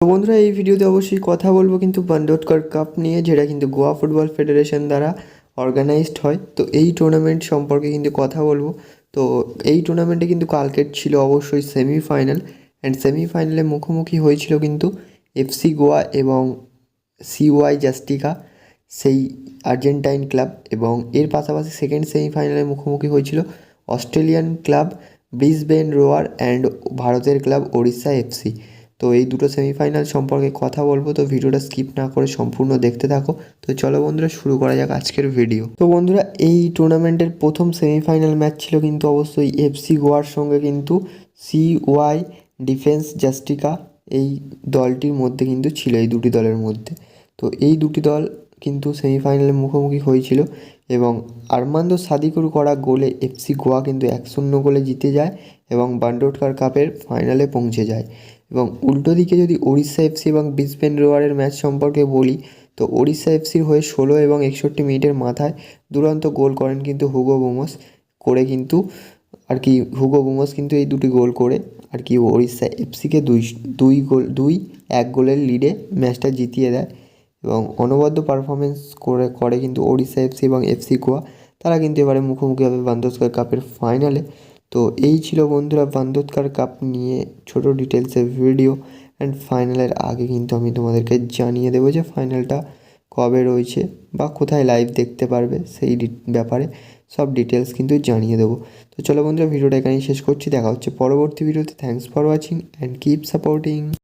তো বন্ধুরা, এই ভিডিওতে অবশ্যই কথা বলব কিন্তু বান্ডোটকর কাপ নিয়ে, যেটা কিন্তু গোয়া ফুটবল ফেডারেশন দ্বারা অর্গানাইজড হয়। তো এই টুর্নামেন্ট সম্পর্কে কিন্তু কথা বলব। তো এই টুর্নামেন্টে কিন্তু কালকের ছিল অবশ্যই সেমিফাইনাল অ্যান্ড সেমিফাইনালে মুখোমুখি হয়েছিল কিন্তু এফসি গোয়া এবং সিওয়াই জাস্টিকা, সেই আর্জেন্টাইন ক্লাব এবং এর পাশাপাশি সেকেন্ড সেমিফাইনালে মুখোমুখি হয়েছিল Australian club, Brisbane Roar and ভারতের ক্লাব ওড়িশা এফসি তো এই দুটো সেমিফাইনাল সম্পর্কে কথা বলব, তো ভিডিওটা স্কিপ না করে সম্পূর্ণ দেখতে থাকো। তো চলো বন্ধুরা, শুরু করা যাক আজকের ভিডিও তো বন্ধুরা, এই টুর্নামেন্টের প্রথম সেমিফাইনাল ম্যাচ ছিল কিন্তু অবশ্যই এফসি গোয়ার সঙ্গে কিন্তু সি ওয়াই ডিফেন্স জাস্টিকা এই দলটির মধ্যে কিন্তু ছিল, এই দুটি দলের মধ্যে। তো এই দুটি দল কিন্তু সেমিফাইনালে মুখোমুখি হয়েছিল এবং আরমান্দো সাদিকুর করা গোলে এফসি গোয়া কিন্তু এক শূন্য গোলে জিতে যায় এবং বান্ডোটকার কাপের ফাইনালে পৌঁছে যায়। এবং উল্টো দিকে যদি ওড়িশা এফসি এবং ব্রিসবেন রোয়ারের ম্যাচ সম্পর্কে বলি, তো ওড়িশা এফসির হয়ে ষোলো এবং একষট্টি মিনিটের মাথায় দুরন্ত গোল করেন কিন্তু হুগো বুমোস, করে কিন্তু আর কি হুগো বুমোস কিন্তু এই দুটি গোল করে আর কি ওড়িশা এফসিকে দুই দুই গোল, দুই এক গোলের লিডে ম্যাচটা জিতিয়ে দেয়। এবং অনবদ্য পারফরমেন্স করে করে কিন্তু ওড়িশা এফসি এবং এফসি গোয়া। তারা কিন্তু এবারে মুখোমুখি হবে বান্দোস্কার কাপের ফাইনালে তো এই ছিল বন্ধুরা বান্দোস্কার কাপ নিয়ে ছোট ডিটেলসের ভিডিও অ্যান্ড ফাইনালের আগে কিন্তু আমি তোমাদেরকে জানিয়ে দেবো যে ফাইনালটা কবে রয়েছে বা কোথায় লাইভ দেখতে পারবে সেই ব্যাপারে সব ডিটেলস কিন্তু জানিয়ে দেবো। তো চলো বন্ধুরা ভিডিওটা এখানেই শেষ করছি। দেখা হচ্ছে পরবর্তী ভিডিওতে thanks for watching and keep supporting